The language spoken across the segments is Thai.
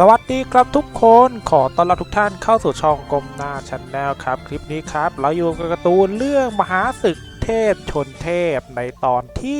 สวัสดีครับทุกคนขอต้อนรับทุกท่านเข้าสู่ช่องกลมหน้าชันแนลครับ คลิปนี้ครับ เราอยู่กับการ์ตูนเรื่องมหาศึกเทพชนเทพในตอนที่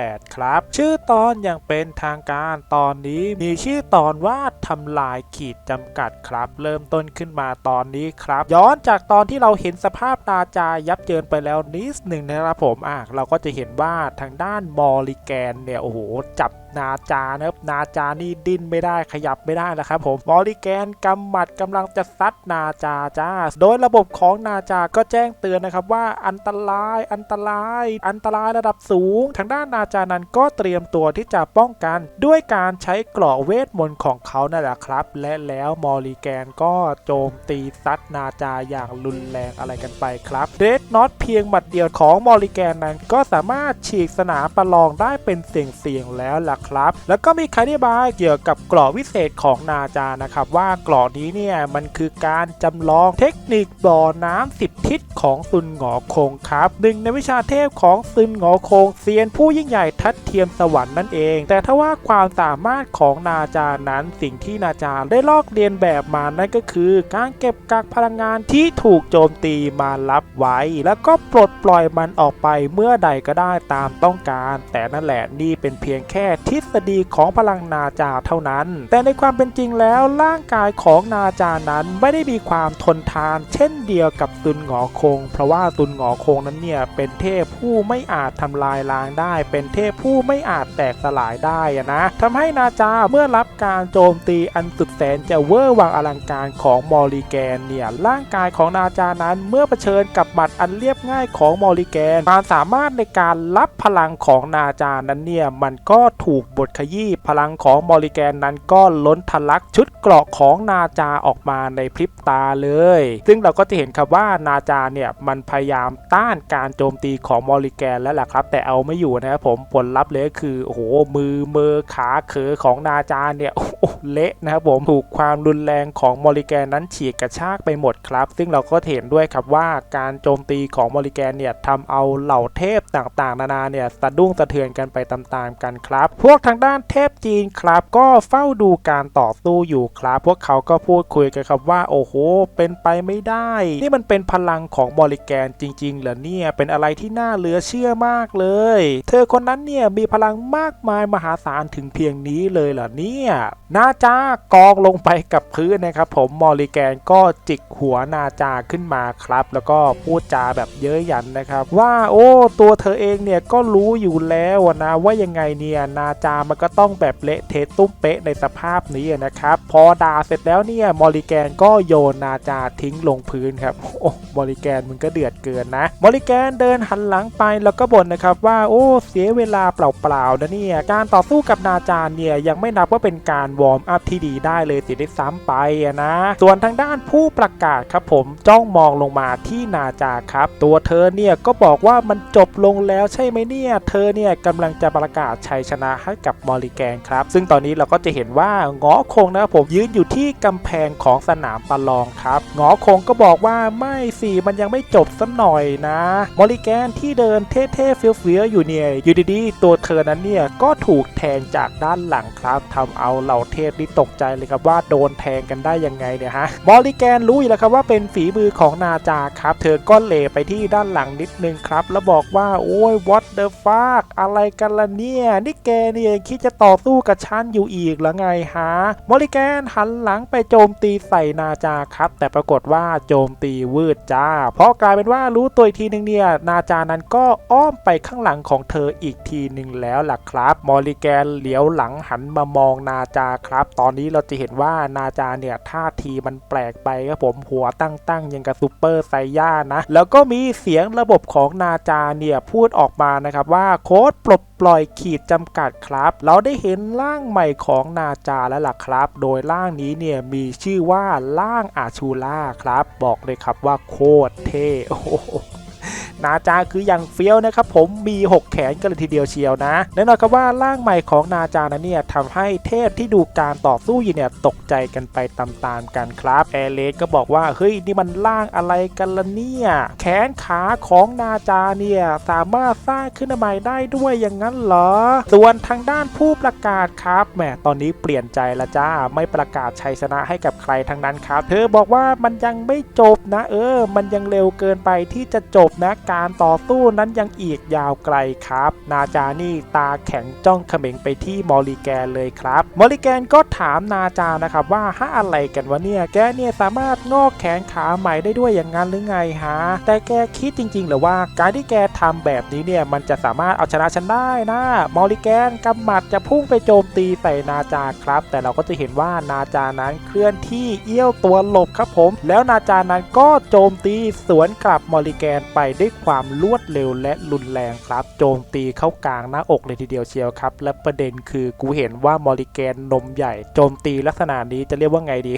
8 ครับ ชื่อตอนอย่างเป็นทางการตอนนี้มีชื่อตอนว่าทำลายขีดจำกัดครับ เริ่มต้นขึ้นมาตอนนี้ครับ ย้อนจากตอนที่เราเห็นสภาพนาจายับเยินไปแล้วนิดหนึ่งนะครับผมอะเราก็จะเห็นว่าทางด้านมอริแกนเนี่ยโอ้โหจับนาจานะครับนาจานี่ดิ้นไม่ได้ขยับไม่ได้แล้วครับผมมอริแกนกำหมัดกำลังจะซัดนาจาจ้า โดยระบบของนาจาก็แจ้งเตือนนะครับว่าอันตรายอันตราย อันตรายระดับสูง ทางด้านนาาจานั้นก็เตรียมตัวที่จะป้องกัน ด้วยการใช้เกราะเวทมนต์ของเขานั่นแหละครับ และแล้วมอริแกนก็โจมตีซัดนาจาอย่างรุนแรงอะไรกันไปครับเรดน็อตเพียงหมัดเดียวของมอริแกนนั้นก็สามารถฉีกสนามประลองได้เป็นเสียงๆแล้วล่ะครับ แล้วก็มีคำอธิบายเกี่ยวกับเกราะวิเศษของนาจานะครับ ว่าเกราะนี้เนี่ยมันคือการจำลองเทคนิคบ่อน้ำสิบทิศของซุนหงอคงครับหนึ่งในวิชาเทพของซุนหงอคงเซียนผู้ยิ่งใหญ่ทัดเทียมสวรรค์นั่นเอง แต่ถ้าว่าความสามารถของนาจานั้นสิ่งที่นาจาได้ลอกเรียนแบบมานั่นก็คือ การเก็บกักพลังงานที่ถูกโจมตีมารับไว้ แล้วก็ปลดปล่อยมันออกไปเมื่อใดก็ได้ตามต้องการ แต่นั่นแหละนี่เป็นเพียงแค่ทฤษฎีของพลังนาจาเท่านั้น แต่ในความเป็นจริงแล้วร่างกายของนาจานั้นไม่ได้มีความทนทาน เช่นเดียวกับตุนหงอคง เพราะว่าตุนหงอคงนั้นเนี่ยเป็นเทพผู้ไม่อาจทำลายล้างได้เป็นเทพผู้ไม่อาจแตกสลายได้นะทำให้นาจาเมื่อรับการโจมตีอันสุดแสนจะเวอร์วังอลังการของมอริแกนเนี่ยร่างกายของนาจานั้นเมื่อเผชิญกับบัตรอันเรียบง่ายของมอริแกนความสามารถในการรับพลังของนาจานั้นเนี่ยมันก็ถูกบดขยี้พลังของมอริแกนนั้นก็ล้นทะลักชุดเกราะของนาจาออกมาในพริบตาเลย ซึ่งเราก็จะเห็นครับว่านาจาเนี่ยมันพยายามต้านการโจมตีของมอริแกนแล้วแหละครับ แต่เอาไม่อยู่นะครับผม ผลลัพธ์เลยก็คือโอ้โหมือมือขาเขอของนาจาเนี่ยเละนะครับผมถูกความรุนแรงของมอริแกนนั้นฉีกกระชากไปหมดครับ ซึ่งเราก็เห็นด้วยครับว่าการโจมตีของมอริแกนเนี่ยทำเอาเหล่าเทพต่างๆ นานาเนี่ยสะดุ้งสะเทือนกันไปตามๆกันครับ พวกทางด้านเทพจีนครับก็เฝ้าดูการต่อสู้อยู่ครับ พวกเขาก็พูดคุยกันครับว่าโอ้โห เป็นไปไม่ได้ นี่มันเป็นพลังของมอริแกนจริงๆเหรอเนี่ยเป็นอะไรที่น่าเหลือเชื่อมากเลย เธอคนนั้นเนี่ยมีพลังมากมายมหาศาลถึงเพียงนี้เลยเหรอเนี่ยนาจากองลงไปกับพื้นนะครับ ผมมอริแกนก็จิกหัวนาจาขึ้นมาครับ แล้วก็พูดจาแบบเย้ยหยันนะครับ ว่าโอ้ตัวเธอเองเนี่ยก็รู้อยู่แล้วนะว่ายังไงเนี่ยนาจามันก็ต้องแบบเละเทะตุ้มเป๊ะในสภาพนี้นะครับ พอด่าเสร็จแล้วเนี่ยมอริแกนก็โยนนาจาทิ้งลงพื้นครับโอ้มอริแกนมึงก็เดือดเกินนะมอริแกนเดินหันหลังไปแล้วก็บ่นนะครับว่าโอ้เสียเวลาเปล่าๆนะเนี่ย การต่อสู้กับนาจาเนี่ยยังไม่นับว่าเป็นการวอร์มอัพที่ดีได้เลยสิได้ซ้ำไปนะ ส่วนทางด้านผู้ประกาศครับผมจ้องมองลงมาที่นาจาครับ ตัวเธอเนี่ยก็บอกว่ามันจบลงแล้วใช่ไหมเนี่ย เธอเนี่ยกำลังจะประกาศชัยชนะให้กับมอริแกนครับ ซึ่งตอนนี้เราก็จะเห็นว่าหงอคงนะครับผมยืนอยู่ที่กำแพงของสนามประลองครับหงอคงก็บอกว่าไม่สิมันยังไม่จบสักหน่อยนะมอริแกนที่เดินเท่ๆเฟี้ยวๆอยู่เนี่ยอยู่ดีๆ ตัวเธอนั้นเนี่ยก็ถูกแทงจากด้านหลังครับทำเอาเหล่าเทพนี่ตกใจเลยครับว่าโดนแทงกันได้ยังไงเนี่ยฮะมอริแกนรู้อยู่แล้วครับว่าเป็นฝีมือของนาจาครับเธอก็เลไปที่ด้านหลังนิดนึงครับ แล้วบอกว่าโอ้ย what the fuck อะไรกันล่ะเนี่ย นี่แกเนี่ยคิดจะต่อสู้กับฉันอยู่อีกหรือไงฮะมอริแกนหันหลังไปโจมตีใส่นาจาครับ แต่ปรากฏว่าโจมตีวืดจ้า เพราะกลายเป็นว่ารู้ตัวอีกทีนึงเนี่ยนาจานั้นก็อ้อมไปข้างหลังของเธออีกทีหนึ่งแล้วล่ะครับมอริแกนเหลียวหลังหันมามองนาจาครับ ตอนนี้เราจะเห็นว่านาจาเนี่ยท่าทีมันแปลกไปครับผมหัวตั้งตั้งๆยังกับซูเปอร์ไซย่านะ แล้วก็มีเสียงระบบของนาจาเนี่ยพูดออกมานะครับว่าโค้ดปลดปล่อยขีดจำกัดครับ เราได้เห็นร่างใหม่ของนาจาแล้วล่ะครับ โดยร่างนี้เนี่ยมีชื่อว่าร่างอาชูล่าครับ บอกเลยครับว่าโคตรเท่โอ้โห นาจาคืออย่างเฟี้ยวนะครับผมมี 6 แขนกันเลยทีเดียวเชียวนะแน่นอนครับว่าร่างใหม่ของนาจานั้นเนี่ยทำให้เทพที่ดูการต่อสู้อยู่เนี่ยตกใจกันไปตามๆกันครับแอร์เลสก็บอกว่าเฮ้ยนี่มันร่างอะไรกันละเนี่ยแขนขาของนาจาเนี่ยสามารถสร้างขึ้นมาใหม่ได้ด้วยอย่างนั้นเหรอ ส่วนทางด้านผู้ประกาศครับแหมตอนนี้เปลี่ยนใจละจ้าไม่ประกาศชัยชนะให้กับใครทั้งนั้นครับ เธอบอกว่ามันยังไม่จบนะ เออ มันยังเร็วเกินไปที่จะจบนะกการต่อสู้นั้นยังอีกยาวไกลครับ นาจานี่ตาแข็งจ้องเขม็งไปที่มอริแกนเลยครับมอริแกนก็ถามนาจานะครับว่าฮะอะไรกันวะเนี่ยแกเนี่ยสามารถงอกแขนขาใหม่ได้ด้วยอย่างนั้นหรือไงฮะแต่แกคิดจริงๆหรือว่าการที่แกทำแบบนี้เนี่ยมันจะสามารถเอาชนะฉันได้นะมอริแกนกำหมัดจะพุ่งไปโจมตีใส่นาจาครับ แต่เราก็จะเห็นว่านาจานั้นเคลื่อนที่เอี้ยวตัวหลบครับผม แล้วนาจานั้นก็โจมตีสวนกลับมอริแกนไปด้วยความรวดเร็วและรุนแรงครับ โจมตีเข้ากลางหน้าอกเลยทีเดียวเชียวครับ และประเด็นคือกูเห็นว่ามอริแกนนมใหญ่ โจมตีลักษณะนี้จะเรียกว่าไงดี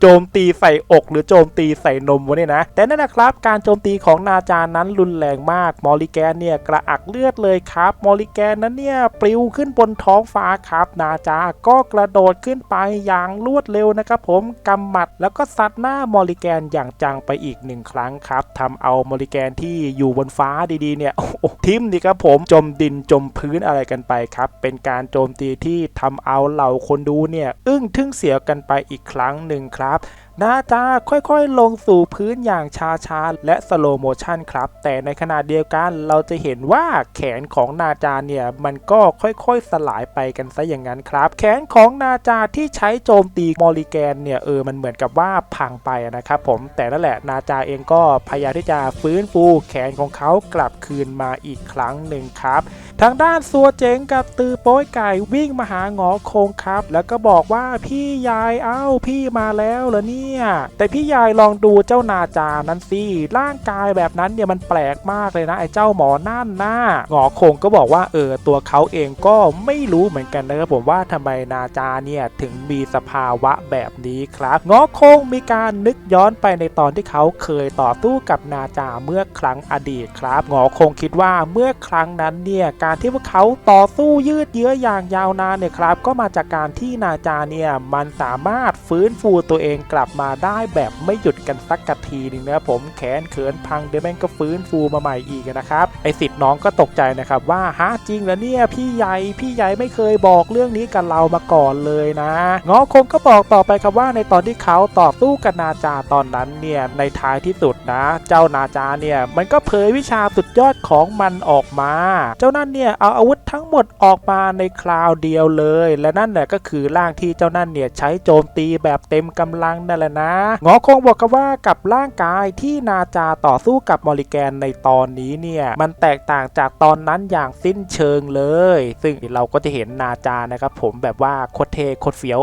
โจมตีใส่อก หรือโจมตีใส่นมวะเนี่ยนะ แต่นั่นนะครับ การโจมตีของนาจานั้นรุนแรงมาก มอริแกนเนี่ยกระอักเลือดเลยครับ มอริแกนนั้นเนี่ยปลิวขึ้นบนท้องฟ้าครับ นาจาก็กระโดดขึ้นไปอย่างรวดเร็วนะครับผมกำหมัดแล้วก็ซัดหน้ามอริแกนอย่างจังไปอีกหนึ่งครั้งครับทำเอามอริแกนที่อยู่บนฟ้าดีๆเนี่ยโอ้โหทิมดีครับผมจมดินจมพื้นอะไรกันไปครับ เป็นการโจมตีที่ทำเอาเหล่าคนดูเนี่ยอึ้งทึ่งเสียกันไปอีกครั้งหนึ่งครับครับ นาจาค่อยๆ ลงสู่พื้นอย่างช้าๆ และสโลโมชันครับ แต่ในขณะเดียวกันเราจะเห็นว่าแขนของนาจาเนี่ย มันก็ค่อยๆ สลายไปกันซะอย่างนั้นครับ แขนของนาจาที่ใช้โจมตีมอริแกนเนี่ยเออมันเหมือนกับว่าพังไปนะครับผมแต่นั่นแหละนาจาเองก็พยายามที่จะฟื้นฟูแขนของเขากลับคืนมาอีกครั้งหนึ่งครับ ทางด้านซัวเจ๋งกับตือโป้ยไก่วิ่งมาหาหงอคงครับ แล้วก็บอกว่าพี่ยายเอ้าพี่มาแล้วเหรอนี่เนี่ย แต่พี่ยายลองดูเจ้านาจานั้นสิร่างกายแบบนั้นเนี่ยมันแปลกมากเลยนะไอ้เจ้าหมอนั่นนะหงอคงก็บอกว่าเออตัวเขาเองก็ไม่รู้เหมือนกันนะครับผมว่าทำไมนาจาเนี่ยถึงมีสภาวะแบบนี้ครับหงอคงมีการนึกย้อนไปในตอนที่เขาเคยต่อสู้กับนาจาเมื่อครั้งอดีตครับหงอคงคิดว่าเมื่อครั้งนั้นเนี่ยการที่พวกเขาต่อสู้ยืดเยื้ออย่างยาวนานเนี่ยครับ ก็มาจากการที่นาจาเนี่ยมันสามารถฟื้นฟูตัวเองกลับมาได้แบบไม่หยุดกันสักกะทีหนึงนะครับผมแขนเขินพังเดแม่งก็ฟื้นฟูมาใหม่อีกนะครับไอสิทธิ์น้องก็ตกใจนะครับว่าฮะจริงแล้วเนี่ยพี่ใหญ่พี่ใหญ่ไม่เคยบอกเรื่องนี้กับเรามาก่อนเลยนะงอคงก็บอกต่อไปครับว่าในตอนที่เขาต่อสู้กับนาจาตอนนั้นเนี่ยในท้ายที่สุดนะ เจ้านาจาเนี่ยมันก็เผยวิชาสุดยอดของมันออกมา เจ้านั่นเนี่ยเอาอาวุธทั้งหมดออกมาในคราวเดียวเลย และนั่นแหละก็คือร่างที่เจ้านั่นเนี่ยใช้โจมตีแบบเต็มกำลังนั่นแหละนะงอคงบอกกับว่ากับร่างกายที่นาจาต่อสู้กับมอริแกนในตอนนี้เนี่ย มันแตกต่างจากตอนนั้นอย่างสิ้นเชิงเลย ซึ่งเราก็จะเห็นนาจานะครับผมแบบว่าโคตรเทโคตรเฟี้ยว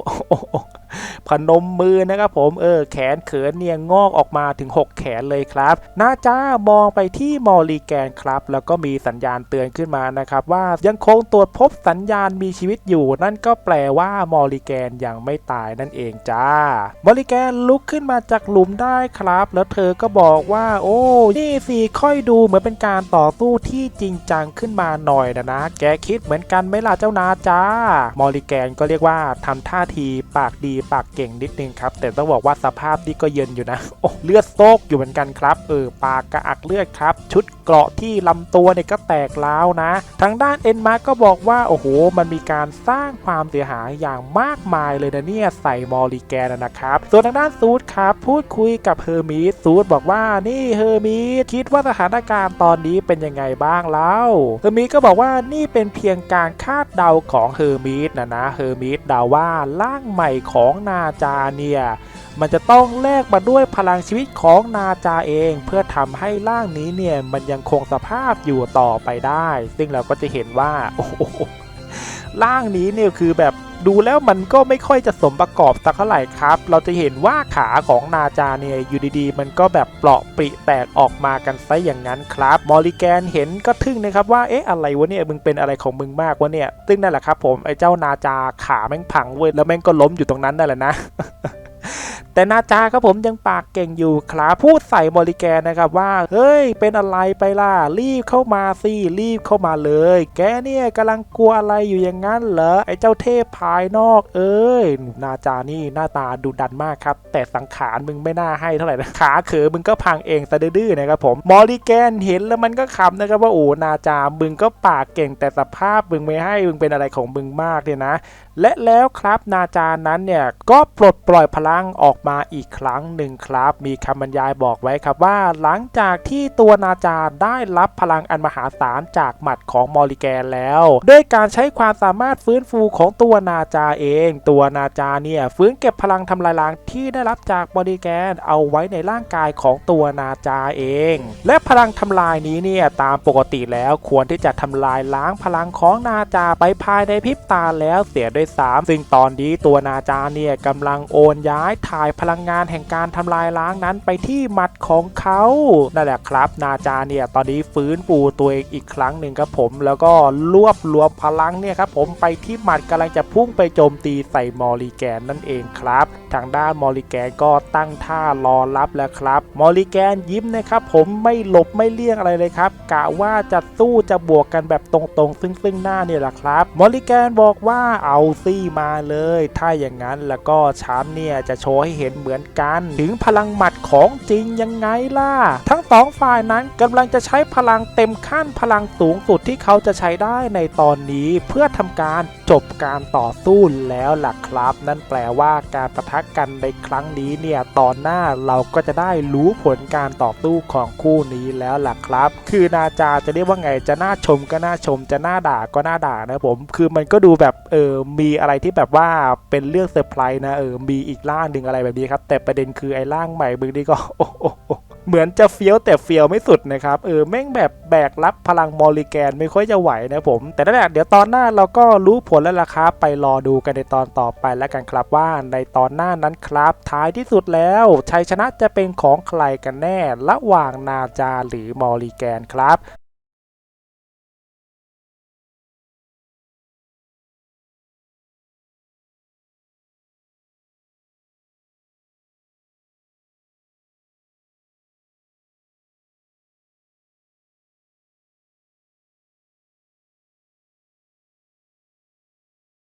พนมมือนะครับผมเออแขนเขินเนี่ยงอกออกมาถึง 6 แขนเลยครับนาจ้ามองไปที่มอริแกนครับ แล้วก็มีสัญญาณเตือนขึ้นมานะครับ ว่ายังคงตรวจพบสัญญาณมีชีวิตอยู่ นั่นก็แปลว่ามอริแกนยังไม่ตายนั่นเองจ้ามอริแกนลุกขึ้นมาจากหลุมได้ครับ แล้วเธอก็บอกว่า โอ้นี่สิค่อยดูเหมือนเป็นการต่อสู้ที่จริงจังขึ้นมาหน่อยนะนะ แกคิดเหมือนกันไหมล่ะเจ้านาจ้ามอริแกนก็เรียกว่าทำท่าทีปากดีปากเก่งนิดนึงครับ แต่ต้องบอกว่าสภาพนี่ก็เย็นอยู่นะโอ้เลือดโซกอยู่เหมือนกันครับเออปากกระอักเลือดครับ ชุดเกราะที่ลำตัวเนี่ยก็แตกร้าวนะ ทางด้านเอ็นมาร์ก็บอกว่าโอ้โห มันมีการสร้างความเสียหายอย่างมากมายเลยนะเนี่ยใส่มอริแกนนะครับ ส่วนทางด้านซูดครับ พูดคุยกับเฮอร์มีสซูดบอกว่านี่เฮอร์มีสคิดว่าสถานการณ์ตอนนี้เป็นยังไงบ้างเล่าเฮอร์มีสก็บอกว่านี่เป็นเพียงการคาดเดาของเฮอร์มีสนะนะเฮอร์มีสเดาว่าร่างใหม่ของของนาจาเนี่ยมันจะต้องแลกมาด้วยพลังชีวิตของนาจาเอง เพื่อทำให้ร่างนี้เนี่ยมันยังคงสภาพอยู่ต่อไปได้ ซึ่งเราก็จะเห็นว่าโอ้ร่างนี้เนี่ยคือแบบ ดูแล้วมันก็ไม่ค่อยจะสมประกอบสักเท่าไหร่ครับ เราจะเห็นว่าขาของนาจาเนี่ยอยู่ดีๆ มันก็แบบเปราะปริแตกออกมากันซะอย่างนั้นครับมอริแกนเห็นก็ทึ่งนะครับว่าเอ๊ะอะไรวะเนี่ยมึงเป็นอะไรของมึงมากวะเนี่ยซึ่งนั่นแหละครับผมไอ้เจ้านาจาขาแม่งพังเว้ยแล้วแม่งก็ล้มอยู่ตรงนั้นนั่นแหละนะ แต่นาจาครับผมยังปากเก่งอยู่ครับพูดใส่มอริแกนนะครับว่า เฮ้ย เป็นอะไรไปล่ะ รีบเข้ามาสิ รีบเข้ามาเลย แกเนี่ยกำลังกลัวอะไรอยู่อย่างนั้นเหรอ ไอ้เจ้าเทพภายนอก เอ้ย นาจานี่หน้าตาดุดันมากครับ แต่สังขารมึงไม่น่าให้เท่าไหร่นะ ขาเขอมึงก็พังเองซะดื้อๆนะครับผม มอริแกนเห็นแล้วมันก็ขำนะครับว่าโอ้ นาจา มึงก็ปากเก่งแต่สภาพมึงไม่ให้ มึงเป็นอะไรของมึงมากเนี่ยนะ และแล้วครับนาจานั้นเนี่ยก็ปลดปล่อยพลังออกมาอีกครั้งหนึ่งครับ มีคำบรรยายบอกไว้ครับว่า หลังจากที่ตัวนาจาได้รับพลังอันมหาศาลจากหมัดของมอริแกนแล้วด้วยการใช้ความสามารถฟื้นฟูของตัวนาจาเอง ตัวนาจาเนี่ยฟื้นเก็บพลังทำลายล้างที่ได้รับจากมอริแกนเอาไว้ในร่างกายของตัวนาจาเอง และพลังทำลายนี้เนี่ยตามปกติแล้วควรที่จะทำลายล้างพลังของนาจาไปภายในพริบตาแล้วเสียด้วยซ้ำซึ่งตอนนี้ตัวนาจาเนี่ยกำลังโอนย้ายถ่ายพลังงานแห่งการทำลายล้างนั้นไปที่หมัดของเขานั่นแหละครับนาจาเนี่ยตอนนี้ฟื้นฟูตัวเองอีกครั้งหนึ่งครับผม แล้วก็รวบรวมพลังเนี่ยครับผมไปที่หมัดกำลังจะพุ่งไปโจมตีใส่มอริแกนนั่นเองครับ ทางด้านมอริแกนก็ตั้งท่ารอรับแล้วครับ มอริแกนยิ้มนะครับผมไม่หลบไม่เลี่ยงอะไรเลยครับกะว่าจะสู้จะบวกกันแบบตรงๆ ซึ่งซึ่งหน้าเนี่ยแหละครับ มอริแกนบอกว่าเอาซี่มาเลย ถ้าอย่างนั้นแล้วก็ฉันเนี่ยจะโชว์ให้เห็นเหมือนกัน ถึงพลังหมัดของจริงยังไงล่ะ ทั้งสองฝ่ายนั้นกำลังจะใช้พลังเต็มขั้นพลังสูงสุดที่เขาจะใช้ได้ในตอนนี้เพื่อทำการจบการต่อสู้แล้วล่ะครับ นั่นแปลว่าการประทะกันในครั้งนี้เนี่ยตอนหน้าเราก็จะได้รู้ผลการต่อสู้ของคู่นี้แล้วล่ะครับ คือนาจาจะเรียกว่าไงจะน่าชมก็น่าชมจะน่าด่าก็น่าด่านะผม คือมันก็ดูแบบเออมีอะไรที่แบบว่าเป็นเรื่องเซอร์ไพรส์นะเออมีอีกร่างหนึ่งอะไรแบบนี้ครับ แต่ประเด็นคือไอ้ร่างใหม่มึงนี่ก็โอ้โหเหมือนจะเฟี้ยวแต่เฟี้ยวไม่สุดนะครับเออแม่งแบบแบกรับพลังมอริแกนไม่ค่อยจะไหวนะผม แต่นั่นแหละเดี๋ยวตอนหน้าเราก็รู้ผลแล้วล่ะครับไปรอดูกันในตอนต่อไปแล้วกันครับว่าในตอนหน้านั้นครับ ท้ายที่สุดแล้วชัยชนะจะเป็นของใครกันแน่ ระหว่างนาจาหรือมอริแกนครับ